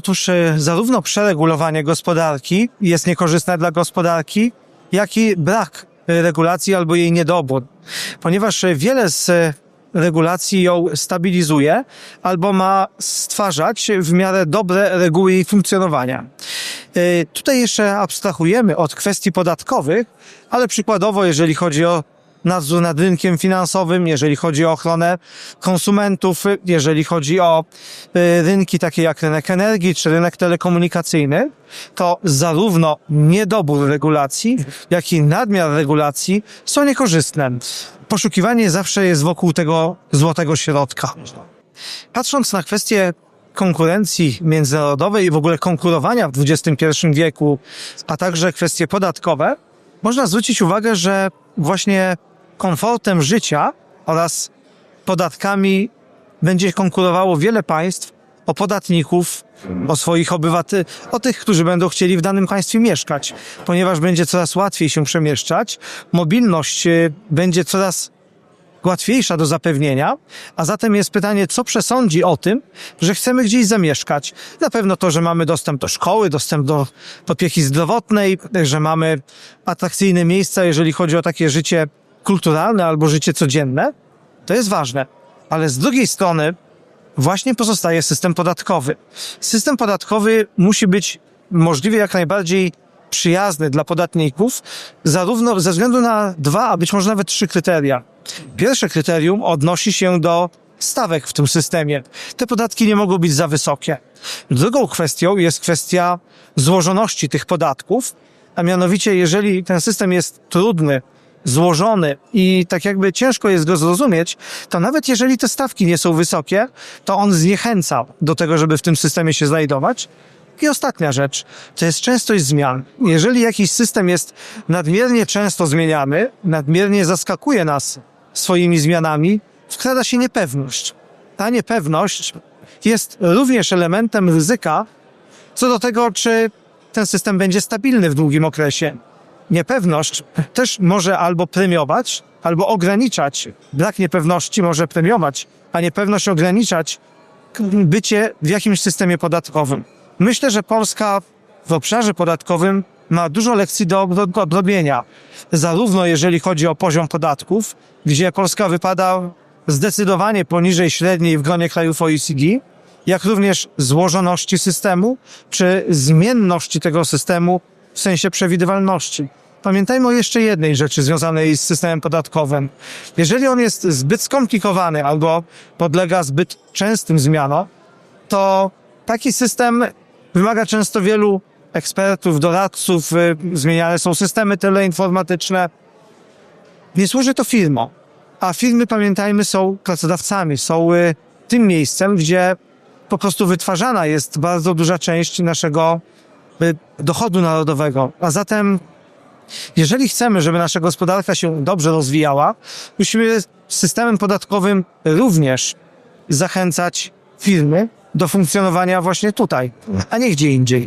Otóż e, zarówno przeregulowanie gospodarki jest niekorzystne dla gospodarki, jak i brak regulacji albo jej niedobór, ponieważ e, wiele z e, regulacji ją stabilizuje albo ma stwarzać w miarę dobre reguły jej funkcjonowania. Tutaj jeszcze abstrahujemy od kwestii podatkowych, ale przykładowo, jeżeli chodzi o nadzór nad rynkiem finansowym, jeżeli chodzi o ochronę konsumentów, jeżeli chodzi o y, rynki takie jak rynek energii czy rynek telekomunikacyjny, to zarówno niedobór regulacji, jak i nadmiar regulacji są niekorzystne. Poszukiwanie zawsze jest wokół tego złotego środka. Patrząc na kwestie konkurencji międzynarodowej i w ogóle konkurowania w XXI wieku, a także kwestie podatkowe, można zwrócić uwagę, że właśnie komfortem życia oraz podatkami będzie konkurowało wiele państw o podatników, o swoich obywateli, o tych, którzy będą chcieli w danym państwie mieszkać, ponieważ będzie coraz łatwiej się przemieszczać, mobilność y, będzie coraz łatwiejsza do zapewnienia, a zatem jest pytanie, co przesądzi o tym, że chcemy gdzieś zamieszkać. Na pewno to, że mamy dostęp do szkoły, dostęp do opieki zdrowotnej, że mamy atrakcyjne miejsca, jeżeli chodzi o takie życie kulturalne albo życie codzienne, to jest ważne. Ale z drugiej strony właśnie pozostaje system podatkowy. System podatkowy musi być możliwie jak najbardziej przyjazny dla podatników, zarówno ze względu na dwa, a być może nawet trzy kryteria. Pierwsze kryterium odnosi się do stawek w tym systemie. Te podatki nie mogą być za wysokie. Drugą kwestią jest kwestia złożoności tych podatków, a mianowicie jeżeli ten system jest trudny, złożony i tak jakby ciężko jest go zrozumieć, to nawet jeżeli te stawki nie są wysokie, to on zniechęca do tego, żeby w tym systemie się znajdować. I ostatnia rzecz, to jest częstość zmian. Jeżeli jakiś system jest nadmiernie często zmieniany, nadmiernie zaskakuje nas swoimi zmianami, wkrada się niepewność. Ta niepewność jest również elementem ryzyka co do tego, czy ten system będzie stabilny w długim okresie. Niepewność też może albo premiować, albo ograniczać. Brak niepewności może premiować, a niepewność ograniczać bycie w jakimś systemie podatkowym. Myślę, że Polska w obszarze podatkowym ma dużo lekcji do odrobienia. Zarówno jeżeli chodzi o poziom podatków, gdzie Polska wypada zdecydowanie poniżej średniej w gronie krajów OECD, jak również złożoności systemu, czy zmienności tego systemu w sensie przewidywalności. Pamiętajmy o jeszcze jednej rzeczy związanej z systemem podatkowym. Jeżeli on jest zbyt skomplikowany albo podlega zbyt częstym zmianom, to taki system wymaga często wielu ekspertów, doradców, y, zmieniane są systemy teleinformatyczne. Nie służy to firmom, a firmy, pamiętajmy, są pracodawcami, są y, tym miejscem, gdzie po prostu wytwarzana jest bardzo duża część naszego dochodu narodowego. A zatem, jeżeli chcemy, żeby nasza gospodarka się dobrze rozwijała, musimy systemem podatkowym również zachęcać firmy do funkcjonowania właśnie tutaj, a nie gdzie indziej.